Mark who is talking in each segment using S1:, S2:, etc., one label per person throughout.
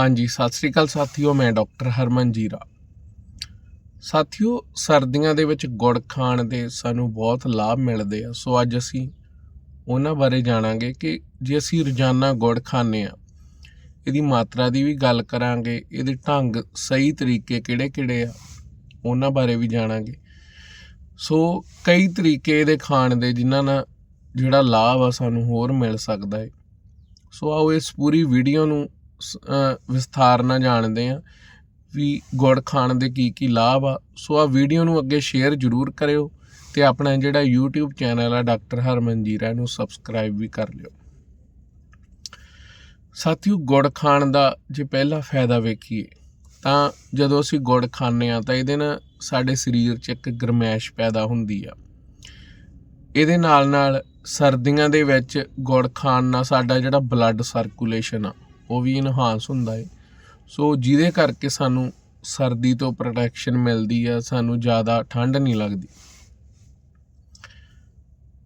S1: ਹਾਂਜੀ, ਸਤਿ ਸ੍ਰੀ ਅਕਾਲ ਸਾਥੀਓ, ਮੈਂ ਡਾਕਟਰ ਹਰਮਨ ਜੀਰਾ। ਸਾਥੀਓ, ਸਰਦੀਆਂ ਦੇ ਵਿੱਚ ਗੁੜ ਖਾਣ ਦੇ ਸਾਨੂੰ ਬਹੁਤ ਲਾਭ ਮਿਲਦੇ ਆ। ਸੋ ਅੱਜ ਅਸੀਂ ਉਹਨਾਂ ਬਾਰੇ ਜਾਣਾਂਗੇ ਕਿ ਜੇ ਅਸੀਂ ਰੋਜ਼ਾਨਾ ਗੁੜ ਖਾਂਦੇ ਆ ਇਹਦੀ ਮਾਤਰਾ ਦੀ ਵੀ ਗੱਲ ਕਰਾਂਗੇ, ਇਹਦੇ ਢੰਗ ਸਹੀ ਤਰੀਕੇ ਕਿਹੜੇ-ਕਿਹੜੇ ਆ, ਉਹਨਾਂ ਬਾਰੇ ਵੀ ਜਾਣਾਂਗੇ। ਸੋ ਕਈ ਤਰੀਕੇ ਇਹਦੇ ਖਾਣ ਦੇ ਜਿਨ੍ਹਾਂ ਨਾਲ ਜਿਹੜਾ ਲਾਭ ਆ, ਸਾਨੂੰ ਹੋਰ ਮਿਲ ਸਕਦਾ ਹੈ ਸੋ ਆਓ ਇਸ ਪੂਰੀ ਵੀਡੀਓ ਨੂੰ ਵਿਸਥਾਰ ਨਾਲ ਜਾਣਦੇ ਹਾਂ ਵੀ ਗੁੜ ਖਾਣ ਦੇ ਕੀ ਕੀ ਲਾਭ ਆ। ਸੋ ਆ ਵੀਡੀਓ ਨੂੰ ਅੱਗੇ ਸ਼ੇਅਰ ਜ਼ਰੂਰ ਕਰਿਓ ਤੇ ਆਪਣਾ ਜਿਹੜਾ YouTube ਚੈਨਲ ਆ ਡਾਕਟਰ ਹਰਮਨ ਜੀਰਾ ਨੂੰ ਸਬਸਕ੍ਰਾਈਬ ਵੀ ਕਰ ਲਿਓ। ਸਾਥੀਓ, ਗੁੜ ਖਾਣ ਦਾ ਜੇ ਪਹਿਲਾ ਫਾਇਦਾ ਵੇਖੀਏ, ਤਾਂ ਜਦੋਂ ਅਸੀਂ ਗੁੜ ਖਾਂਦੇ ਆ ਤਾਂ ਇਹਦੇ ਨਾਲ ਸਾਡੇ ਸਰੀਰ 'ਚ ਇੱਕ ਗਰਮੈਸ਼ ਪੈਦਾ ਹੁੰਦੀ ਆ। ਇਹਦੇ ਨਾਲ ਨਾਲ ਸਰਦੀਆਂ ਦੇ ਵਿੱਚ ਗੁੜ ਖਾਣ ਨਾਲ ਸਾਡਾ ਜਿਹੜਾ ਬਲੱਡ ਸਰਕੂਲੇਸ਼ਨ ਆ ਉਹ ਵੀ ਇਨਹਾਂਸ ਹੁੰਦਾ ਹੈ ਸੋ ਜਿਹਦੇ ਕਰਕੇ ਸਾਨੂੰ ਸਰਦੀ ਤੋਂ ਪ੍ਰੋਟੈਕਸ਼ਨ ਮਿਲਦੀ ਆ, ਸਾਨੂੰ ਜ਼ਿਆਦਾ ਠੰਡ ਨਹੀਂ ਲੱਗਦੀ।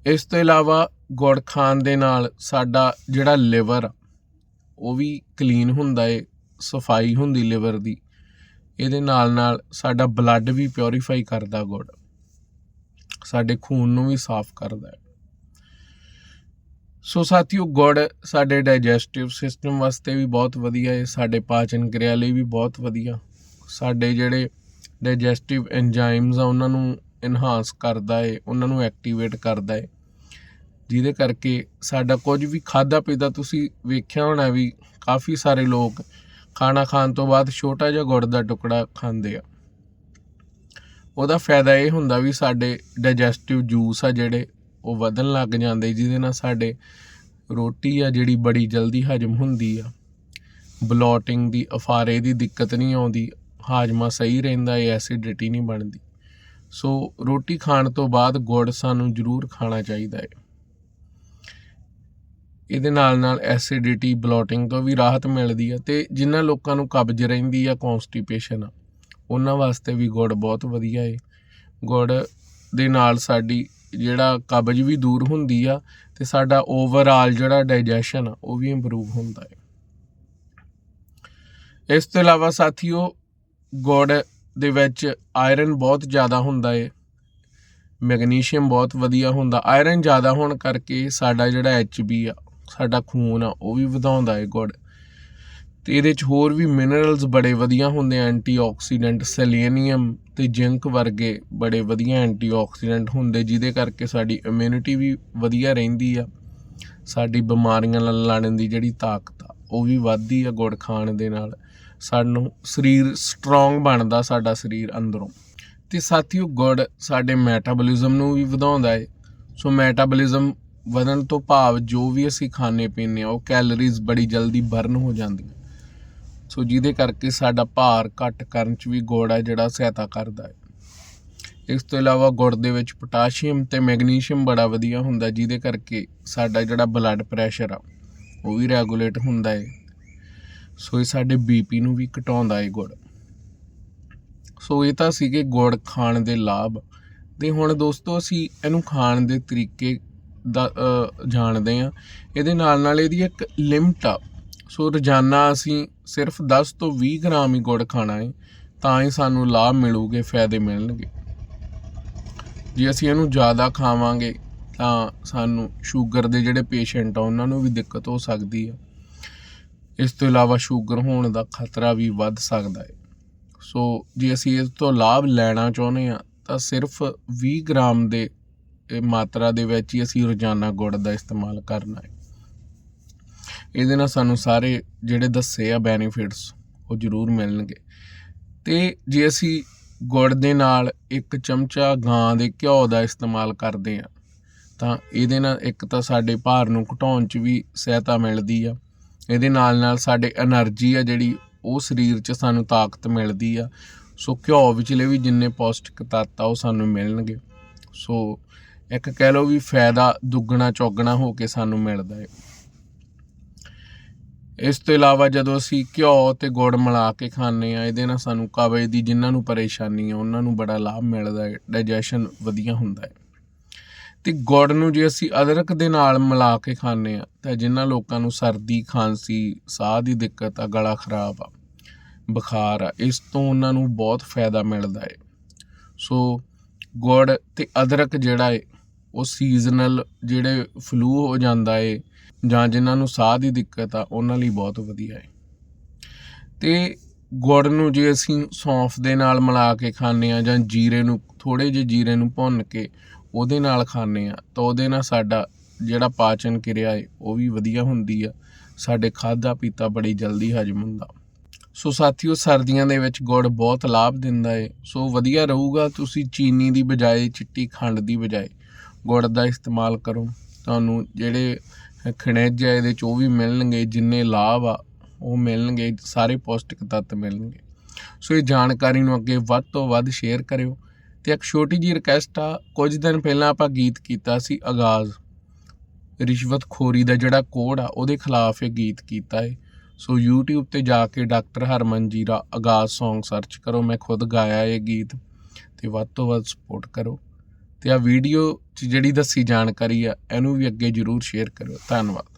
S1: ਇਸ ਤੋਂ ਇਲਾਵਾ ਗੁੜ ਖਾਣ ਦੇ ਨਾਲ ਸਾਡਾ ਜਿਹੜਾ ਲਿਵਰ ਉਹ ਵੀ ਕਲੀਨ ਹੁੰਦਾ ਏ, ਸਫ਼ਾਈ ਹੁੰਦੀ ਲਿਵਰ ਦੀ। ਇਹਦੇ ਨਾਲ ਨਾਲ ਸਾਡਾ ਬਲੱਡ ਵੀ ਪਿਉਰੀਫਾਈ ਕਰਦਾ ਗੁੜ। ਸਾਡੇ ਖੂਨ ਨੂੰ ਵੀ ਸਾਫ਼ ਕਰਦਾ ਹੈ ਸੋ ਸਾਥੀਓ, ਗੁੜ ਸਾਡੇ ਡਾਈਜੈਸਟਿਵ ਸਿਸਟਮ ਵਾਸਤੇ ਵੀ ਬਹੁਤ ਵਧੀਆ ਹੈ, ਸਾਡੇ ਪਾਚਨ ਕਿਰਿਆ ਲਈ ਵੀ ਬਹੁਤ ਵਧੀਆ। ਸਾਡੇ ਜਿਹੜੇ ਡਾਈਜੈਸਟਿਵ ਐਂਜ਼ਾਈਮਸ ਆ, ਉਹਨਾਂ ਨੂੰ ਇਨਹਾਂਸ ਕਰਦਾ ਹੈ, ਉਹਨਾਂ ਨੂੰ ਐਕਟੀਵੇਟ ਕਰਦਾ ਹੈ। ਜਿਹਦੇ ਕਰਕੇ ਸਾਡਾ ਕੁਝ ਵੀ ਖਾਦਾ ਪੀਦਾ ਤੁਸੀਂ ਵੇਖਿਆ ਹੋਣਾ ਵੀ ਕਾਫੀ ਸਾਰੇ ਲੋਕ ਖਾਣਾ ਖਾਣ ਤੋਂ ਬਾਅਦ ਛੋਟਾ ਜਿਹਾ ਗੁੜ ਦਾ ਟੁਕੜਾ ਖਾਂਦੇ ਆ। ਉਹਦਾ ਫਾਇਦਾ ਇਹ ਹੁੰਦਾ ਵੀ ਸਾਡੇ ਡਾਈਜੈਸਟਿਵ ਜੂਸ ਆ ਜਿਹੜੇ ਉਹ ਵਧਣ ਲੱਗ ਜਾਂਦੇ, ਜਿਹਦੇ ਨਾਲ ਸਾਡੇ ਰੋਟੀ ਆ ਜਿਹੜੀ ਬੜੀ ਜਲਦੀ ਹਜਮ ਹੁੰਦੀ ਆ। ਬਲੋਟਿੰਗ ਦੀ, ਅਫਾਰੇ ਦੀ ਦਿੱਕਤ ਨਹੀਂ ਆਉਂਦੀ, ਹਾਜਮਾ ਸਹੀ ਰਹਿੰਦਾ ਏ ਐਸਿਡਿਟੀ ਨਹੀਂ ਬਣਦੀ। ਸੋ ਰੋਟੀ ਖਾਣ ਤੋਂ ਬਾਅਦ ਗੁੜ ਸਾਨੂੰ ਜ਼ਰੂਰ ਖਾਣਾ ਚਾਹੀਦਾ ਹੈ ਇਹਦੇ ਨਾਲ ਨਾਲ ਐਸਿਡਿਟੀ, ਬਲੋਟਿੰਗ ਤੋਂ ਵੀ ਰਾਹਤ ਮਿਲਦੀ ਆ ਤੇ ਜਿਨ੍ਹਾਂ ਲੋਕਾਂ ਨੂੰ ਕਬਜ਼ ਰਹਿੰਦੀ ਆ ਕਨਸਟੀਪੇਸ਼ਨ ਆ ਉਹਨਾਂ ਵਾਸਤੇ ਵੀ ਗੁੜ ਬਹੁਤ ਵਧੀਆ ਏ। ਗੁੜ ਦੇ ਨਾਲ ਸਾਡੀ ਜਿਹੜਾ ਕਬਜ਼ ਵੀ ਦੂਰ ਹੁੰਦੀ ਆ ਤੇ ਸਾਡਾ ਓਵਰਆਲ ਜਿਹੜਾ ਡਾਈਜੈਸ਼ਨ ਆ, ਉਹ ਵੀ ਇੰਪਰੂਵ ਹੁੰਦਾ ਹੈ ਇਸ ਤੋਂ ਇਲਾਵਾ ਸਾਥੀਓ, ਗੁੜ ਦੇ ਵਿੱਚ ਆਇਰਨ ਬਹੁਤ ਜ਼ਿਆਦਾ ਹੁੰਦਾ ਹੈ ਮੈਗਨੀਸ਼ੀਅਮ ਬਹੁਤ ਵਧੀਆ ਹੁੰਦਾ। ਆਇਰਨ ਜ਼ਿਆਦਾ ਹੋਣ ਕਰਕੇ ਸਾਡਾ ਜਿਹੜਾ ਐਚਬੀ ਆ, ਸਾਡਾ ਖੂਨ ਆ, ਉਹ ਵੀ ਵਧਾਉਂਦਾ ਹੈ ਗੁੜ। ਤੇ ਇਹਦੇ ਚ ਹੋਰ ਵੀ ਮਿਨਰਲਸ ਬੜੇ ਵਧੀਆ ਹੁੰਦੇ ਆ ਐਂਟੀਆਕਸੀਡੈਂਟ ਸੈਲੇਨੀਅਮ ਤੇ ਜ਼ਿੰਕ ਵਰਗੇ ਬੜੇ ਵਧੀਆ ਐਂਟੀਆਕਸੀਡੈਂਟ ਹੁੰਦੇ, ਜਿਹਦੇ ਕਰਕੇ ਸਾਡੀ ਇਮਿਊਨਿਟੀ ਵੀ ਵਧੀਆ ਰਹਿੰਦੀ ਆ। ਸਾਡੀ ਬਿਮਾਰੀਆਂ ਨਾਲ ਲੜਨ ਦੀ ਜਿਹੜੀ ਤਾਕਤ ਆ, ਉਹ ਵੀ ਵੱਧਦੀ ਆ ਗੁੜ ਖਾਣ ਦੇ ਨਾਲ। ਸਾਨੂੰ ਸਰੀਰ ਸਟਰੋਂਗ ਬਣਦਾ ਸਾਡਾ ਸਰੀਰ ਅੰਦਰੋਂ। ਤੇ ਸਾਥੀਓ, ਗੁੜ ਸਾਡੇ ਮੈਟਾਬੋਲਿਜ਼ਮ ਨੂੰ ਵੀ ਵਧਾਉਂਦਾ ਹੈ ਸੋ ਮੈਟਾਬੋਲਿਜ਼ਮ ਵਧਣ ਤੋਂ ਭਾਵ ਜੋ ਵੀ ਅਸੀਂ ਖਾਣੇ ਪੀਂਦੇ ਆ, ਉਹ ਕੈਲਰੀਜ਼ ਬੜੀ ਜਲਦੀ ਬਰਨ ਹੋ ਜਾਂਦੀਆਂ। ਸੋ ਜਿਹਦੇ ਕਰਕੇ ਸਾਡਾ ਭਾਰ ਘੱਟ ਕਰਨ ਚ ਵੀ ਗੁੜ ਹੈ ਜਿਹੜਾ ਸਹਾਇਤਾ ਕਰਦਾ ਹੈ। ਇਸ ਤੋਂ ਇਲਾਵਾ ਗੁੜ ਦੇ ਵਿੱਚ ਪੋਟਾਸ਼ੀਅਮ ਤੇ ਮੈਗਨੀਸ਼ੀਅਮ ਬੜਾ ਵਧੀਆ ਹੁੰਦਾ, ਜਿਹਦੇ ਕਰਕੇ ਸਾਡਾ ਜਿਹੜਾ ਬਲੱਡ ਪ੍ਰੈਸ਼ਰ ਆ, ਉਹ ਵੀ ਰੈਗੂਲੇਟ ਹੁੰਦਾ ਹੈ। ਸੋ ਇਹ ਸਾਡੇ ਬੀਪੀ ਨੂੰ ਵੀ ਘਟਾਉਂਦਾ ਹੈ ਗੁੜ। ਸੋ ਇਹ ਤਾਂ ਸੀਗੇ ਗੁੜ ਖਾਣ ਦੇ ਲਾਭ। ਤੇ ਹੁਣ ਦੋਸਤੋ, ਅਸੀਂ ਇਹਨੂੰ ਖਾਣ ਦੇ ਤਰੀਕੇ ਦਾ ਜਾਣਦੇ ਆ ਇਹਦੇ ਨਾਲ ਨਾਲ ਇਹਦੀ ਇੱਕ ਲਿਮਟ ਆ। ਸੋ ਰੋਜ਼ਾਨਾ ਅਸੀਂ ਸਿਰਫ 10 ਤੋਂ 20 ਗ੍ਰਾਮ ਹੀ ਗੁੜ ਖਾਣਾ ਹੈ ਤਾਂ ਹੀ ਸਾਨੂੰ ਲਾਭ ਮਿਲੂਗੇ, ਫਾਇਦੇ ਮਿਲਣਗੇ। ਜੇ ਅਸੀਂ ਇਹਨੂੰ ਜ਼ਿਆਦਾ ਖਾਵਾਂਗੇ, ਤਾਂ ਸਾਨੂੰ ਸ਼ੂਗਰ ਦੇ ਜਿਹੜੇ ਪੇਸ਼ੈਂਟ ਆ, ਉਹਨਾਂ ਨੂੰ ਵੀ ਦਿੱਕਤ ਹੋ ਸਕਦੀ ਹੈ ਇਸ ਤੋਂ ਇਲਾਵਾ ਸ਼ੂਗਰ ਹੋਣ ਦਾ ਖਤਰਾ ਵੀ ਵੱਧ ਸਕਦਾ ਹੈ ਸੋ ਜੇ ਅਸੀਂ ਇਸ ਤੋਂ ਲਾਭ ਲੈਣਾ ਚਾਹੁੰਦੇ ਆ, ਤਾਂ ਸਿਰਫ 20 ਗ੍ਰਾਮ ਦੇ ਮਾਤਰਾ ਦੇ ਵਿੱਚ ਹੀ ਅਸੀਂ ਰੋਜ਼ਾਨਾ ਗੁੜ ਦਾ ਇਸਤੇਮਾਲ ਕਰਨਾ ਹੈ ਇਹਦੇ ਨਾਲ ਸਾਨੂੰ ਸਾਰੇ ਜਿਹੜੇ ਦੱਸੇ ਆ ਬੈਨੀਫਿਟਸ ਉਹ ਜ਼ਰੂਰ ਮਿਲਣਗੇ। ਤੇ ਜੇ ਅਸੀਂ ਗੁੜ ਦੇ ਨਾਲ ਇੱਕ ਚਮਚਾ ਗਾਂ ਦੇ ਘਿਓ ਦਾ ਇਸਤੇਮਾਲ ਕਰਦੇ ਆ, ਤਾਂ ਇਹਦੇ ਨਾਲ ਇੱਕ ਤਾਂ ਸਾਡੇ ਭਾਰ ਨੂੰ ਘਟਾਉਣ 'ਚ ਵੀ ਸਹਾਇਤਾ ਮਿਲਦੀ ਆ। ਇਹਦੇ ਨਾਲ ਨਾਲ ਸਾਡੇ એનર્ਜੀ ਆ ਜਿਹੜੀ, ਉਹ ਸਰੀਰ 'ਚ ਸਾਨੂੰ ਤਾਕਤ ਮਿਲਦੀ ਆ। ਸੋ ਘਿਓ ਵਿੱਚਲੇ ਵੀ ਜਿੰਨੇ ਪੌਸ਼ਟਿਕ ਤੱਤ ਆ, ਉਹ ਸਾਨੂੰ ਮਿਲਣਗੇ। ਸੋ ਇੱਕ ਕਹਿ ਲਓ ਵੀ ਫਾਇਦਾ ਦੁੱਗਣਾ ਚੌਗਣਾ ਹੋ ਕੇ ਸਾਨੂੰ ਮਿਲਦਾ ਹੈ ਇਸ ਤੋਂ ਇਲਾਵਾ ਜਦੋਂ ਅਸੀਂ ਘਿਓ ਤੇ ਗੁੜ ਮਿਲਾ ਕੇ ਖਾਂਦੇ ਆ ਇਹਦੇ ਨਾਲ ਸਾਨੂੰ ਕਬਜ਼ ਦੀ ਜਿਨ੍ਹਾਂ ਨੂੰ ਪਰੇਸ਼ਾਨੀ ਆ ਉਹਨਾਂ ਨੂੰ ਬੜਾ ਲਾਭ ਮਿਲਦਾ ਹੈ ਡਾਈਜੈਸ਼ਨ ਵਧੀਆ ਹੁੰਦਾ ਹੈ। ਤੇ ਗੁੜ ਨੂੰ ਜੇ ਅਸੀਂ ਅਦਰਕ ਦੇ ਨਾਲ ਮਿਲਾ ਕੇ ਖਾਂਦੇ ਆ ਤਾਂ ਜਿਨ੍ਹਾਂ ਲੋਕਾਂ ਨੂੰ ਸਰਦੀ, ਖਾਂਸੀ, ਸਾਹ ਦੀ ਦਿੱਕਤ ਆ, ਗਲਾ ਖਰਾਬ ਆ, ਬੁਖਾਰ ਆ, ਇਸ ਤੋਂ ਉਹਨਾਂ ਨੂੰ ਬਹੁਤ ਫਾਇਦਾ ਮਿਲਦਾ ਹੈ। ਸੋ ਗੁੜ ਤੇ ਅਦਰਕ ਜਿਹੜਾ ਹੈ ਉਹ ਸੀਜ਼ਨਲ ਜਿਹੜੇ ਫਲੂ ਹੋ ਜਾਂਦਾ ਏ ਜਾਂ ਜਿਨ੍ਹਾਂ ਨੂੰ ਸਾਹ ਦੀ ਦਿੱਕਤ ਆ, ਉਹਨਾਂ ਲਈ ਬਹੁਤ ਵਧੀਆ ਹੈ ਤੇ ਗੁੜ ਨੂੰ ਜੇ ਅਸੀਂ ਸੌਂਫ ਦੇ ਨਾਲ ਮਿਲਾ ਕੇ ਖਾਂਦੇ ਆ ਜਾਂ ਜੀਰੇ ਨੂੰ ਥੋੜੇ ਜਿਹੇ ਜੀਰੇ ਨੂੰ ਭੁੰਨ ਕੇ ਉਹਦੇ ਨਾਲ ਖਾਂਦੇ ਆ ਤਾਂ ਉਹਦੇ ਨਾਲ ਸਾਡਾ ਜਿਹੜਾ ਪਾਚਨ ਕਿਰਿਆ ਹੈ ਉਹ ਵੀ ਵਧੀਆ ਹੁੰਦੀ ਆ। ਸਾਡੇ ਖਾਦਾ ਪੀਤਾ ਬੜੀ ਜਲਦੀ ਹਜਮ ਹੁੰਦਾ। ਸੋ ਸਾਥੀਓ, ਸਰਦੀਆਂ ਦੇ ਵਿੱਚ ਗੁੜ ਬਹੁਤ ਲਾਭ ਦਿੰਦਾ ਏ। ਸੋ ਵਧੀਆ ਰਹੂਗਾ ਤੁਸੀਂ ਚੀਨੀ ਦੀ ਬਜਾਏ, ਚਿੱਟੀ ਖੰਡ ਦੀ ਬਜਾਏ। ਗੁੜ ਦਾ ਇਸਤੇਮਾਲ ਕਰੋ। ਤੁਹਾਨੂੰ ਜਿਹੜੇ ਖਣਿਜ ਆ, ਇਹਦੇ ਚ ਉਹ ਵੀ ਮਿਲਣਗੇ, ਜਿੰਨੇ ਲਾਭ ਆ, ਉਹ ਮਿਲਣਗੇ, ਸਾਰੇ ਪੌਸ਼ਟਿਕ ਤੱਤ ਮਿਲਣਗੇ। ਸੋ ਇਹ ਜਾਣਕਾਰੀ ਨੂੰ ਅੱਗੇ ਵੱਧ ਤੋਂ ਵੱਧ ਸ਼ੇਅਰ ਕਰਿਓ। ਤੇ ਇੱਕ ਛੋਟੀ ਜੀ ਰਿਕਵੈਸਟ ਆ, ਕੁਝ ਦਿਨ ਪਹਿਲਾਂ ਆਪਾਂ ਗੀਤ ਕੀਤਾ ਸੀ, ਆਗਾਜ਼। ਰਿਸ਼ਵਤ ਖੋਰੀ ਦਾ ਜਿਹੜਾ ਕੋਡ ਆ, ਉਹਦੇ ਖਿਲਾਫ ਇਹ ਗੀਤ ਕੀਤਾ ਹੈ ਸੋ YouTube ਤੇ ਜਾ ਕੇ ਡਾਕਟਰ ਹਰਮਨ ਜੀਰਾ ਆਗਾਜ਼ Song ਸਰਚ ਕਰੋ, ਮੈਂ ਖੁਦ ਗਾਇਆ ਇਹ ਗੀਤ। ਤੇ ਵੱਧ ਤੋਂ ਵੱਧ ਸਪੋਰਟ ਕਰੋ। ਤੇ ਆ ਵੀਡੀਓ 'ਚ ਜਿਹੜੀ ਦੱਸੀ ਜਾਣਕਾਰੀ ਆ, ਇਹਨੂੰ ਵੀ ਅੱਗੇ ਜਰੂਰ ਸ਼ੇਅਰ ਕਰਿਓ। ਧੰਨਵਾਦ।